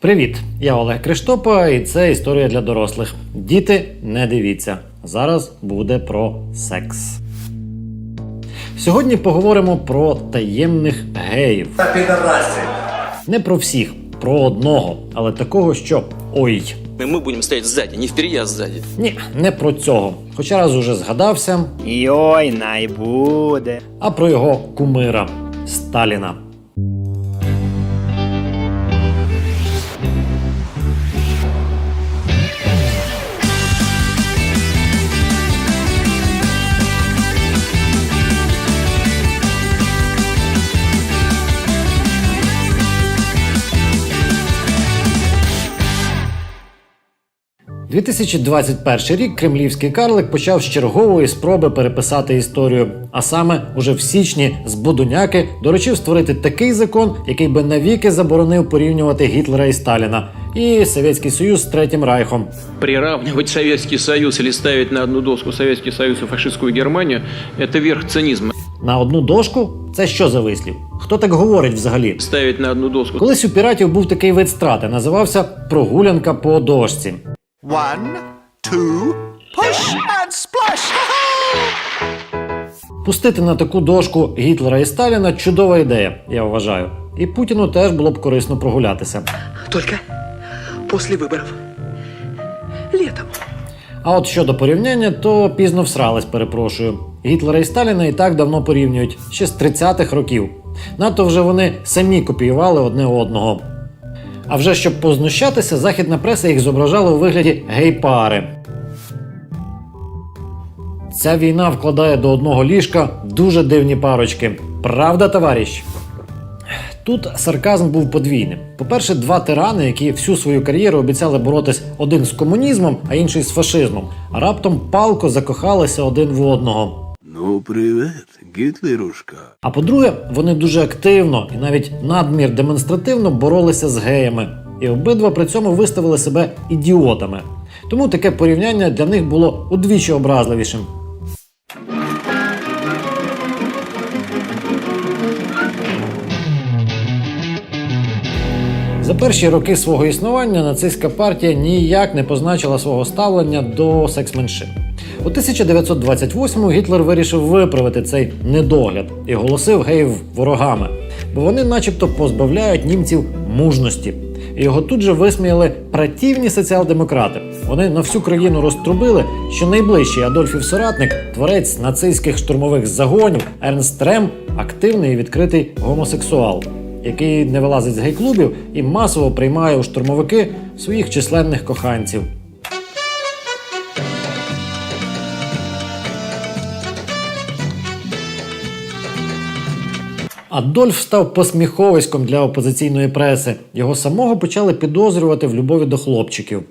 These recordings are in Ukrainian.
Привіт! Я Олег Криштопа, і це історія для дорослих. Діти, не дивіться. Зараз буде про секс. Сьогодні поговоримо про таємних геїв. Та Підараси. Не про всіх, про одного, але такого, що ой. И мы будем стоять сзади, не впереди, а сзади. Ні, не про цього. Хоча раз уже згадався, Йой, най буде. а про його кумира Сталіна. – 2021 рік кремлівський карлик почав з чергової спроби переписати історію. А саме, уже в січні з Будуняки доручив створити такий закон, який би навіки заборонив порівнювати Гітлера і Сталіна і Совєтський Союз з Третім Райхом. приравнивать Советский Союз или ставить на одну доску Советский Союз и фашистскую Германию – это верх цинизма. На одну дошку це що за вислів? Хто так говорить взагалі? Ставить на одну доску Колись у піратів був такий вид страти, називався прогулянка по дошці. One, two, push and splash. Пустити на таку дошку Гітлера і Сталіна чудова ідея, я вважаю. І Путіну теж було б корисно прогулятися. Только после выборов. Летом. А от щодо порівняння, то пізно всрались, перепрошую. Гітлера і Сталіна і так давно порівнюють ще з 30-х років. Надто вже вони самі копіювали одне одного. А вже щоб познущатися, західна преса їх зображала у вигляді гей-пари. Ця війна вкладає до одного ліжка дуже дивні парочки. Правда, товариш? Тут сарказм був подвійним. По-перше, два тирани, які всю свою кар'єру обіцяли боротись один з комунізмом, а інший з фашизмом, а раптом палко закохалися один в одного. Ну, привет, Гітлерушка. А по-друге, вони дуже активно і навіть надмір демонстративно боролися з геями, і обидва при цьому виставили себе ідіотами. Тому таке порівняння для них було удвічі образливішим. За перші роки свого існування нацистська партія ніяк не позначила свого ставлення до секс-меншин. У 1928-му Гітлер вирішив виправити цей недогляд і голосив геїв ворогами, бо вони, начебто, позбавляють німців мужності. Його тут же висміяли пратівні соціал-демократи. Вони на всю країну розтрубили, що найближчий Адольфів соратник, творець нацистських штурмових загонів Ернст Рем, активний і відкритий гомосексуал, який не вилазить з гей-клубів і масово приймає у штурмовики своїх численних коханців. Адольф став посміховиськом для опозиційної преси. Його самого почали підозрювати в любові до хлопчиків.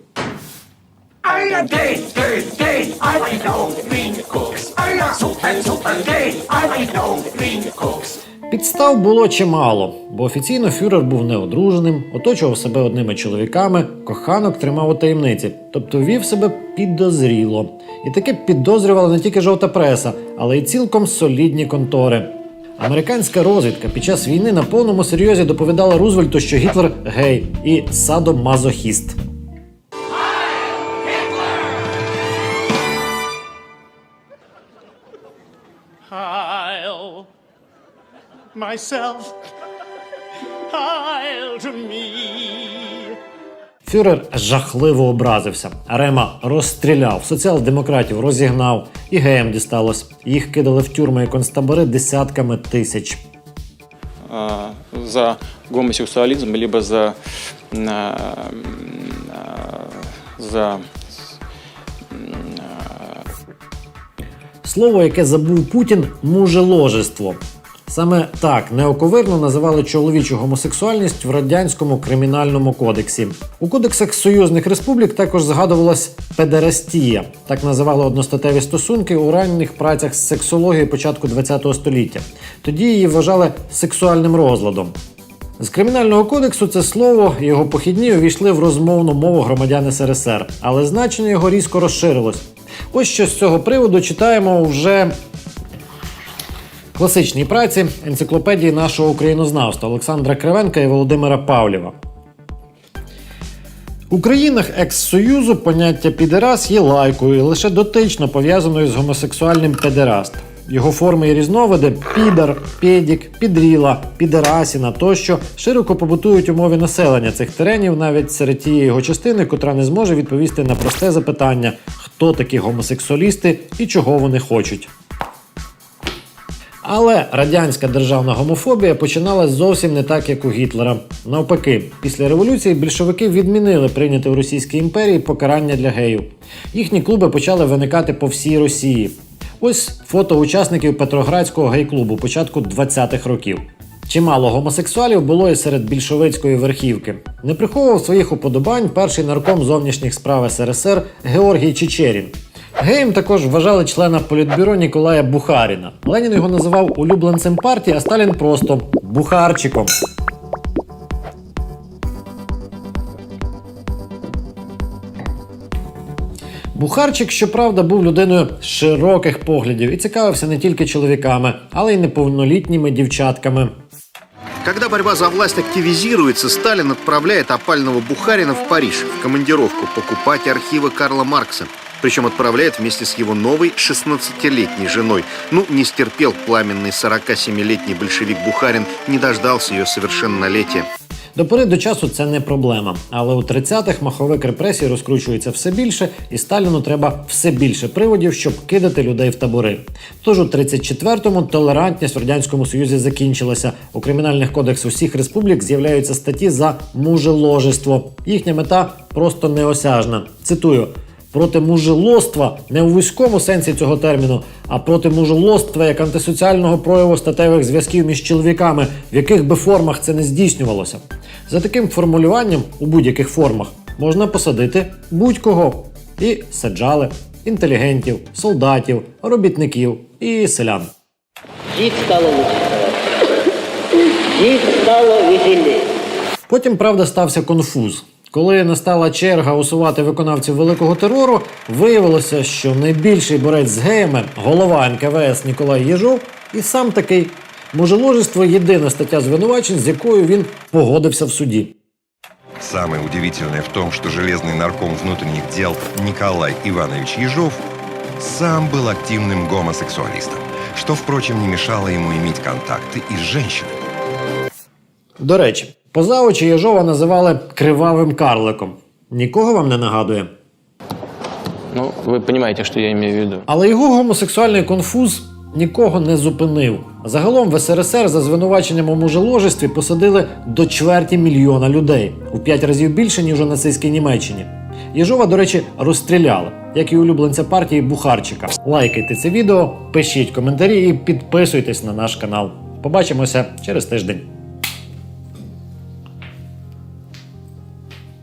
Підстав було чимало, бо офіційно фюрер був неодруженим, оточував себе одними чоловіками, коханок тримав у таємниці, тобто вів себе підозріло. І таке підозрювала не тільки жовта преса, але й цілком солідні контори. Американська розвідка під час війни на повному серйозі доповідала Рузвельту, що Гітлер гей і садомазохіст. I'll myself, I'll to me. Фюрер жахливо образився. Рема розстріляв, соціал-демократів розігнав, і геям дісталось. Їх кидали в тюрми і концтабори десятками тисяч. за гомосексуализм, либо за, за Слово, яке забув Путін мужеложество. Саме так неоковирно називали чоловічу гомосексуальність в радянському кримінальному кодексі. У кодексах союзних республік також згадувалась педерастія. Так називали одностатеві стосунки у ранніх працях з сексології початку ХХ століття. Тоді її вважали сексуальним розладом. З кримінального кодексу це слово його похідні увійшли в розмовну мову громадян СРСР, але значення його різко розширилось. Ось що з цього приводу читаємо вже класичній праці енциклопедії нашого українознавства Олександра Кривенка і Володимира Павлєва. У країнах екс-союзу поняття підерас є лайкою, лише дотично пов'язаною з гомосексуальним педераст. Його форми і різновиди підар, педік, підріла, підерасіна тощо широко побутують у мові населення цих теренів навіть серед тієї його частини, котра не зможе відповісти на просте запитання, хто такі гомосексуалісти і чого вони хочуть. Але радянська державна гомофобія починалась зовсім не так, як у Гітлера. Навпаки, після революції більшовики відмінили прийняте у Російській імперії покарання для геїв. Їхні клуби почали виникати по всій Росії. Ось фото учасників Петроградського гей-клубу початку 20-х років. Чимало гомосексуалів було і серед більшовицької верхівки. Не приховував своїх уподобань перший нарком зовнішніх справ СРСР Георгій Чечерін. Геєм також вважали члена політбюро Ніколая Бухаріна. Ленін його називав улюбленцем партії, а Сталін просто Бухарчиком. Бухарчик, щоправда, був людиною широких поглядів і цікавився не тільки чоловіками, але й неповнолітніми дівчатками. Когда борьба за власть активизируется, Сталин отправляет опального Бухарина в Париж в командировку покупать архивы Карла Маркса. Причем отправляет вместе с его новой 16-летней женой. Ну, не стерпел пламенный 47-летний большевик Бухарин, не дождался ее совершеннолетия. До пори до часу це не проблема, але у 30-х маховик репресій розкручується все більше, і Сталіну треба все більше приводів, щоб кидати людей в табори. Тож у 34-му толерантність в радянському союзі закінчилася. У кримінальних кодексах усіх республік з'являються статті за мужеложество. Їхня мета просто неосяжна. Цитую. Проти мужелоства не у вузькому сенсі цього терміну, а проти мужелоства як антисоціального прояву статевих зв'язків між чоловіками, в яких би формах це не здійснювалося. За таким формулюванням у будь-яких формах можна посадити будь-кого. І саджали інтелігентів, солдатів, робітників і селян. Жить стало лучше. Стало. Потім, правда, стався конфуз. Коли настала черга усувати виконавців великого терору, виявилося, що найбільший борець з геями, голова НКВС Ніколай Єжов, і сам такий мужеложество єдина стаття звинувачень, з якою він погодився в суді. Самое удивительное в том, что железный нарком внутренних дел Николай Иванович Ежов сам был активным гомосексуалистом, что, впрочем, не мешало ему иметь контакты и с женщинами. До речі, поза очі Єжова називали кривавим карликом. Нікого вам не нагадує. Ну, вы понимаете, что я имею в виду. Але його гомосексуальний конфуз нікого не зупинив. Загалом в СРСР за звинуваченням у мужеложестві посадили до чверті мільйона людей у п'ять разів більше, ніж у нацистській Німеччині. Єжова, до речі, розстріляли, як і улюбленця партії Бухарчика. Лайкайте це відео, пишіть коментарі і підписуйтесь на наш канал. Побачимося через тиждень.